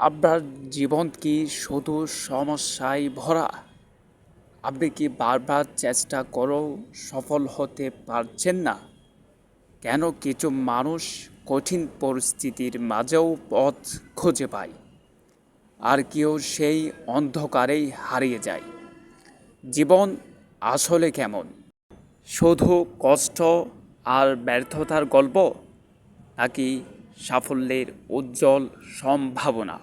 আপনার জীবন কি শুধু সমস্যায় ভরা? আপনি কি বারবার চেষ্টা করেও সফল হতে পারছেন না? কেন কিছু মানুষ কঠিন পরিস্থিতির মাঝেও পথ খুঁজে পায়, আর কেউ সেই অন্ধকারেই হারিয়ে যায়? জীবন আসলে কেমন? শুধু কষ্ট আর ব্যর্থতার গল্প, নাকি সাফল্যের উজ্জ্বল সম্ভাবনা?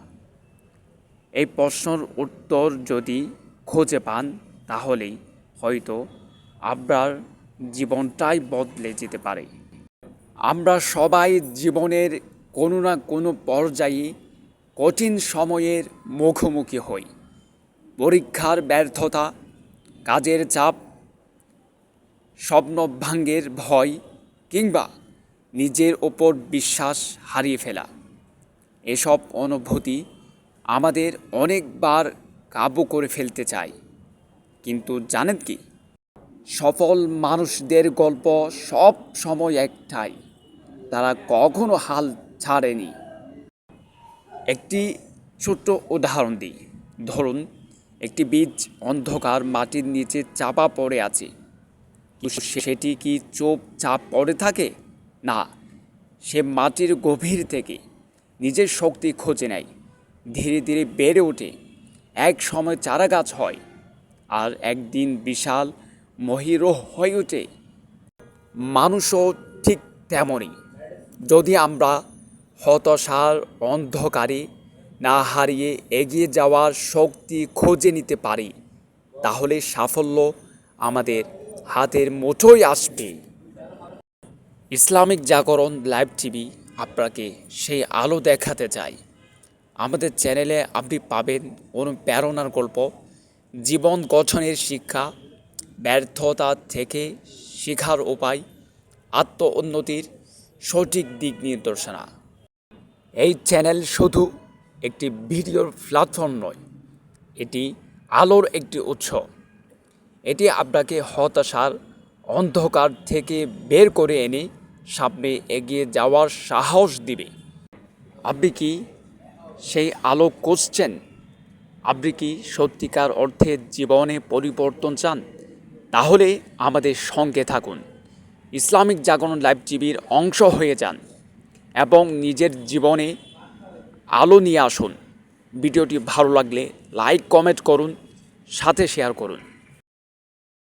এই প্রশ্নের উত্তর যদি খুঁজে পান, তাহলেই হয়তো আপনার জীবনটাই বদলে যেতে পারে। আমরা সবাই জীবনের কোনো না কোনো পর্যায়ে কঠিন সময়ের মুখোমুখি হই। পরীক্ষার ব্যর্থতা, কাজের চাপ, স্বপ্নভঙ্গের ভয় কিংবা নিজের ওপর বিশ্বাস হারিয়ে ফেলা, এসব অনুভূতি আমাদের অনেকবার কাবু করে ফেলতে চায় কিন্তু জানেন কি? সফল মানুষদের গল্প সব সময় একটাই। তারা কখনো হাল ছাড়েনি। একটি ছোট্ট উদাহরণ দিই। ধরুন, একটি বীজ অন্ধকার মাটির নিচে চাপা পড়ে আছে। সেটি কি চোপ চাপ পড়ে থাকে? না, সে মাটির গভীর থেকে নিজের শক্তি খোঁজে নেয়। ধীরে ধীরে বেড়ে ওঠে। এক সময় চারা গাছ হয় আর একদিন বিশাল মহিরোহ হয়ে ওঠে। মানুষও ঠিক তেমনই। যদি আমরা হতাশার অন্ধকারে না হারিয়ে এগিয়ে যাওয়ার শক্তি খুঁজে নিতে পারি, তাহলে সাফল্য আমাদের হাতের মুঠোয় আসবে। ইসলামিক জাগরণ লাইভ টিভি আপনাকে সেই আলো দেখাতে চাই। আমাদের চ্যানেলে আপনি পাবেন অনুপ্রেরণার গল্প, জীবন গঠনের শিক্ষা, ব্যর্থতা থেকে শেখার উপায় আত্ম উন্নতির সঠিক দিক নির্দেশনা। এই চ্যানেল শুধু একটি ভিডিওর প্ল্যাটফর্ম নয়, এটি আলোর একটি উৎস। এটি আপনাকে হতাশার অন্ধকার থেকে বের করে এনে সামনে এগিয়ে যাওয়ার সাহস দিবে। আপনি কি সেই আলো খুঁজছেন। আপনি কি সত্যিকার অর্থে জীবনে পরিবর্তন চান? তাহলে আমাদের সঙ্গে থাকুন। ইসলামিক জাগরণ লাইভ টিভির অংশ হয়ে যান এবং নিজের জীবনে আলো নিয়ে আসুন। ভিডিওটি ভালো লাগলে লাইক, কমেন্ট করুন, সাথে শেয়ার করুন।